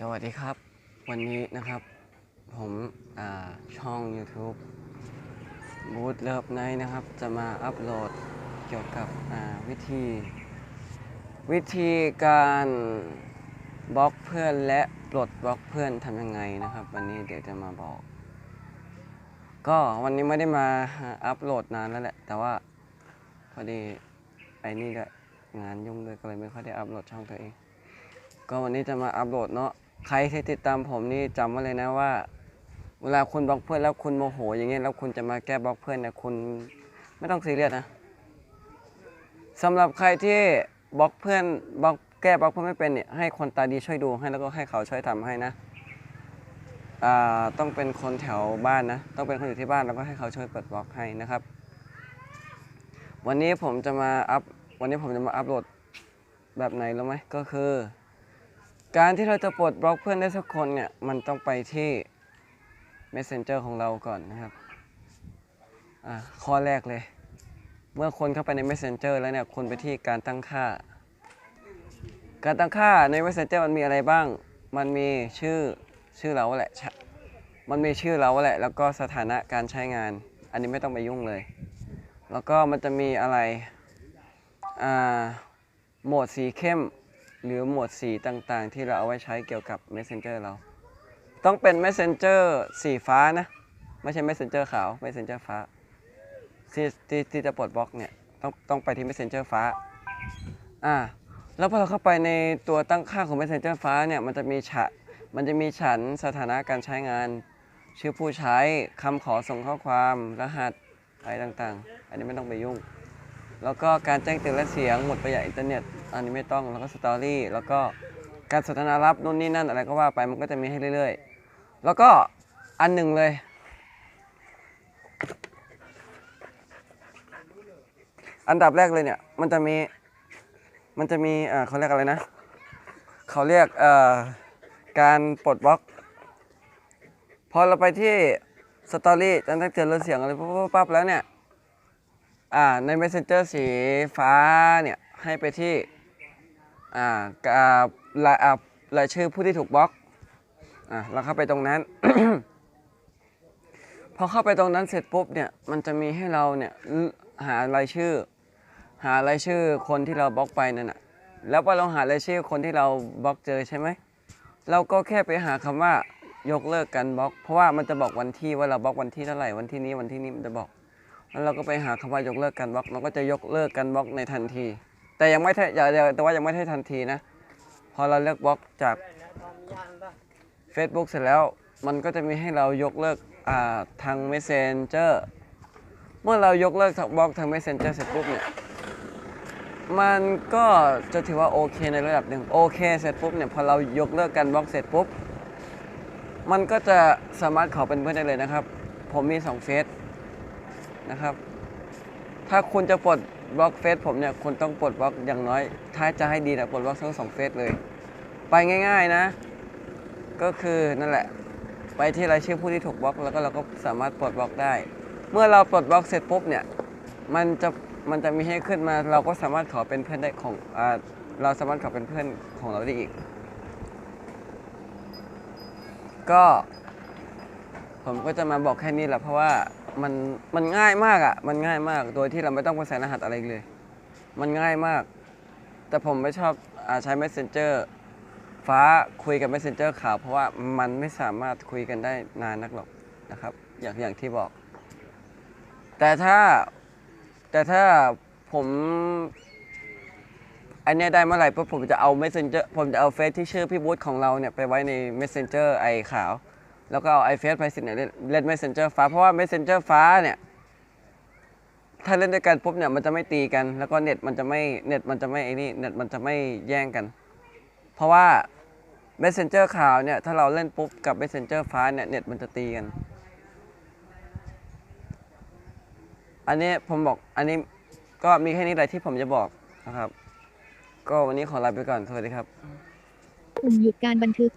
สวัสดีครับ วันนี้นะครับ ผมช่อง YouTube บูธเลิฟไนนะครับ จะมาอัปโหลดเกี่ยวกับวิธี วิธีการบล็อกเพื่อนและปลดบล็อกเพื่อนทำยังไงนะครับ วันนี้เดี๋ยวจะมาบอก ก็วันนี้ไม่ได้มาอัปโหลดนานแล้วแหละ แต่ว่าพอดีไอ้นี่ด้วยงานยุ่งเลยก็เลยไม่ค่อยได้อัปโหลดช่องตัวเองก็วันนี้จะมาอัปโหลดเนาะ ใครที่ติดตามผมนี่จำไว้เลยนะว่า เวลาคุณบล็อกเพื่อนแล้วคุณโมโห อย่างเงี้ยแล้วคุณจะมาแก้บล็อกเพื่อนเนี่ยคุณไม่ต้องซีเรียสนะสำหรับใครที่บล็อกเพื่อนบล็อกแก้บล็อกเพื่อนไม่เป็นเนี่ยให้คนตาดีช่วยดูให้แล้วก็ให้เขาช่วยทำให้นะอ่าต้องเป็นคนแถวบ้านนะต้องเป็นคนอยู่ที่บ้านแล้วก็ให้เขาช่วยเปิดบล็อกให้นะครับ วันนี้ผมจะมาอัพวันนี้ผมจะมาอัปโหลดแบบไหนรู้ไหมก็คือ การที่เราจะปลดบล็อกเพื่อนได้สักคนเนี่ย มันต้องไปที่ Messenger ของเราก่อนนะครับ อ่า ข้อแรกเลย เมื่อคนเข้าไปใน Messenger แล้วเนี่ยคุณไปที่การตั้งค่า การตั้งค่าใน Messenger มันมีอะไรบ้าง มันมีชื่อชื่อเราแหละชะมันมีชื่อเราแหละ แล้วก็สถานะการใช้งาน อันนี้ไม่ต้องไปยุ่งเลย แล้วก็มันจะมีอะไร อ่า โหมดสีเข้ม หรือหมวดสีต่างๆ ที่เราเอาไว้ใช้เกี่ยวกับ Messenger เรา ต้องเป็น Messenger สีฟ้านะ ไม่ใช่ Messenger ขาว Messenger ฟ้าที่ที่ที่จะปลดบล็อกเนี่ยต้องต้องไปที่ Messenger ฟ้าอ่าแล้วพอเราเข้าไปในตัวตั้งค่าของ Messenger ฟ้าเนี่ยมันจะมีฉะมันจะมีฉันสถานะการใช้งาน ชื่อผู้ใช้คำขอส่งข้อความรหัสอะไรต่างๆ อันนี้ไม่ต้องไปยุ่ง แล้วก็การแจ้งเตือนและเสียงหมดประหยัดอินเทอร์เน็ตอันนี้ไม่ต้องแล้วก็สตอรี่แล้วก็การสนทนารับนู่นนี่นั่นอะไรก็ว่าไปมันก็จะมีให้เรื่อยๆ แล้วก็อันหนึ่งเลย อันดับแรกเลยเนี่ยมันจะมีมันจะมีเขาเรียกอะไรนะเขาเรียกการปลดบล็อก พอเราไปที่สตอรี่การแจ้งเตือนและเสียงอะไรปั๊บปั๊บปั๊บแล้วเนี่ย อ่าใน Messenger สีฟ้าเนี่ยให้ไปที่อ่ากับรายรายชื่อผู้ที่ถูกบล็อกอ่าเราเข้าไปตรงนั้น พอเข้าไปตรงนั้นเสร็จปุ๊บเนี่ยมันจะมีให้เราเนี่ยหารายชื่อ หารายชื่อคนที่เราบล็อกไปนั่นน่ะแล้วพอเราหารายชื่อคนที่เราบล็อกเจอใช่ไหมเราก็แค่ไปหาคำว่ายกเลิกการบล็อก เพราะว่ามันจะบอกวันที่ว่าเราบล็อกวันที่เท่าไหร่วันที่นี้วันที่นี้มันจะบอก แล้วเราก็ไปหาคำว่ายกเลิกการบล็อกเราก็จะยกเลิกการบล็อกในทันที แต่ยังไม่ใช่แต่ว่ายังไม่ใช่ทันทีนะ พอเราเลิกบล็อกจาก Facebook เสร็จแล้วมันก็จะมีให้เรายกเลิกาทาง Messenger เมื่อเรายกเลิกทางบล็อกทาง Messenger เสร็จปุ๊บเนี่ยมันก็จะถือว่าโอเคในระดับหนึ่งโอเคเสร็จปุ๊บเนี่ยพอเรายกเลิกการบล็อกเสร็จปุ๊บมันก็จะสามารถขอเป็นเพื่อนได้เลยนะครับ ผมมี2เฟซ นะครับ ถ้าคุณจะปลดบล็อกเฟซผมเนี่ยคุณต้องปลดบล็อกอย่างน้อย ถ้าจะให้ดีนะปลดบล็อกทั้งสองเฟซเลย ไปง่าย ๆนะ ก็คือนั่นแหละ ไปที่รายชื่อผู้ที่ถูกบล็อกแล้วก็เราก็สามารถปลดบล็อกได้ เมื่อเราปลดบล็อกเสร็จปุ๊บเนี่ยมันจะมันจะมีให้ขึ้นมาเราก็สามารถขอเป็นเพื่อนได้ของอเราสามารถขอเป็นเพื่อนของเราได้อีก ก็ ผมก็จะมาบอกแค่นี้แหละเพราะว่า มันมันง่ายมากอะ่ะ มันง่ายมาก โดยที่เราไม่ต้องไปใส่รหัสอะไรเลย มันง่ายมาก แต่ผมไม่ชอบอใช้ Messenger ฟ้าคุยกับ Messenger ขาวเพราะว่ามันไม่สามารถคุยกันได้นานนักหรอกนะครับ อย่างอย่างที่บอก แต่ถ้าแต่ถ้าผมอันนี้ได้เมื่อไหร่ปุ๊บผมจะเอา Messenger ผมจะเอาเฟซที่ชื่อพี่บูธของเราเนี่ยไปไว้ใน Messenger ไอขาว แล้วก็เอาไอเฟซไปสิเนี่ยเล่น Messenger ฟ้าเพราะว่า Messenger ฟ้าเนี่ยถ้าเล่นด้วยกันปุ๊บเนี่ยมันจะไม่ตีกัน แล้วก็เน็ตมันจะไม่เน็ตมันจะไม่ไอ้นี่เน็ตมันจะไม่แย่งกัน เพราะว่า Messenger ขาวเนี่ยถ้าเราเล่นปุ๊บกับ Messenger ฟ้าเนี่ยเน็ตมันจะตีกัน อันนี้ผมบอกอันนี้ก็มีแค่นี้แหละที่ผมจะบอกนะครับ ก็วันนี้ขอลาไปก่อนสวัสดีครับ ปุ่มหยุดการบันทึก